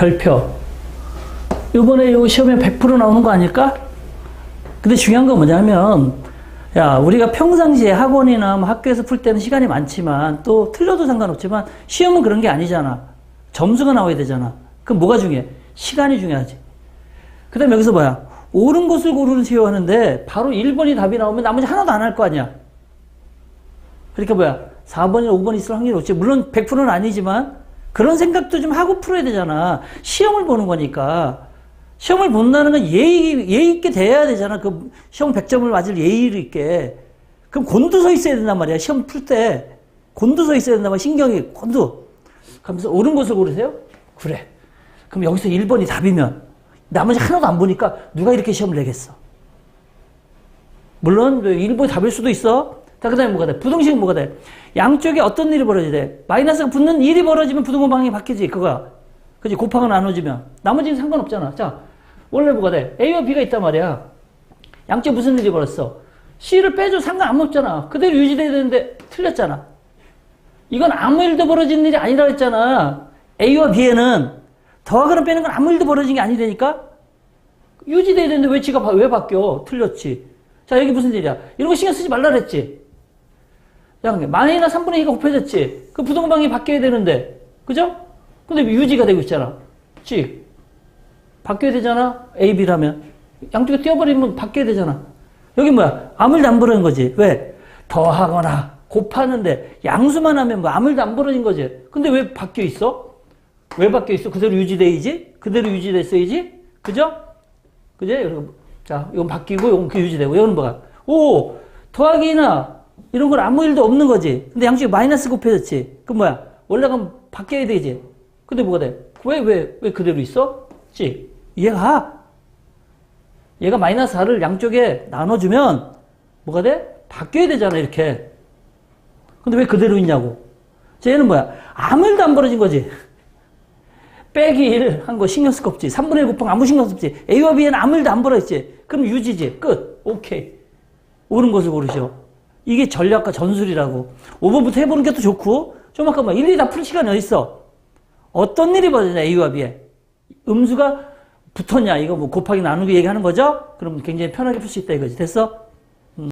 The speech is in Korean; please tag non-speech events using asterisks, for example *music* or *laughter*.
별표. 이번에 요 시험에 100% 나오는 거 아닐까? 근데 중요한 건 뭐냐면, 야, 우리가 평상시에 학원이나 뭐 학교에서 풀 때는 시간이 많지만, 또 틀려도 상관없지만, 시험은 그런 게 아니잖아. 점수가 나와야 되잖아. 그럼 뭐가 중요해? 시간이 중요하지. 그 다음에 여기서 뭐야? 옳은 것을 고르는 시효 하는데, 바로 1번이 답이 나오면 나머지 하나도 안 할 거 아니야. 그러니까 뭐야? 4번이나 5번 있을 확률이 없지. 물론 100%는 아니지만, 그런 생각도 좀 하고 풀어야 되잖아. 시험을 보는 거니까. 시험을 본다는 건 예의, 예의 있게 돼야 되잖아. 그 시험 100점을 맞을 예의를 있게. 그럼 곤두 서 있어야 된단 말이야. 시험 풀 때. 곤두 서 있어야 된단 말이야. 신경이 곤두. 그러면서 옳은 것을 고르세요? 그래. 그럼 여기서 1번이 답이면 나머지 하나도 안 보니까 누가 이렇게 시험을 내겠어? 물론 일부 답일 수도 있어. 자, 그 다음에 뭐가 돼? 부등식은 뭐가 돼? 양쪽에 어떤 일이 벌어져야 돼? 마이너스가 붙는 일이 벌어지면 부등호 방향이 바뀌지, 그거야. 그지? 곱하고 나눠지면. 나머지는 상관없잖아. 자, 원래 뭐가 돼? A와 B가 있단 말이야. 양쪽에 무슨 일이 벌었어? C를 빼줘 상관 안 없잖아. 그대로 유지돼야 되는데 틀렸잖아. 이건 아무 일도 벌어진 일이 아니라 했잖아. A와 B에는 더하거나 빼는 건 아무 일도 벌어진 게 아니라니까? 유지돼야 되는데 왜 지가 바- 왜 바뀌어? 틀렸지. 자, 여기 무슨 일이야? 이런 거 신경 쓰지 말라 그랬지. 야, 마이너스 3분의 2가 곱해졌지. 그 부동방이 바뀌어야 되는데. 그죠? 근데 유지가 되고 있잖아. 지 바뀌어야 되잖아. A, B라면. 양쪽에 띄워버리면 바뀌어야 되잖아. 여기 뭐야? 일도 안 벌어진 거지. 왜? 더하거나 곱하는데 양수만 하면 뭐 일도 안 벌어진 거지. 근데 왜 바뀌어 있어? 왜 바뀌어 있어? 그대로 유지돼야지? 그대로 유지됐어야지? 그죠? 그제? 자, 이건 바뀌고 이건 그 유지되고 이건 뭐야? 오! 더하기나 이런 건 아무 일도 없는 거지. 근데 양쪽에 마이너스 곱해졌지. 그럼 뭐야? 올라가면 바뀌어야 되지. 근데 뭐가 돼? 왜, 왜, 왜 그대로 있어? 지 이해가? 얘가 마이너스 4를 양쪽에 나눠주면 뭐가 돼? 바뀌어야 되잖아, 이렇게. 근데 왜 그대로 있냐고. 자, 얘는 뭐야? 아무 일도 안 벌어진 거지. *laughs* 빼기 1 한 거 신경 쓸 거 없지. 3분의 1 곱하기 아무 신경 쓸 없지. A와 B에는 아무 일도 안 벌어있지. 그럼 유지지. 끝. 오케이. 옳은 것을 고르죠. 이게 전략과 전술이라고. 5번부터 해보는 게더 좋고, 좀 아까 뭐 1, 2 다 풀 시간이 어딨어? 어떤 일이 벌어지냐, A와 B에. 음수가 붙었냐, 이거 뭐 곱하기 나누기 얘기하는 거죠? 그럼 굉장히 편하게 풀 수 있다 이거지. 됐어?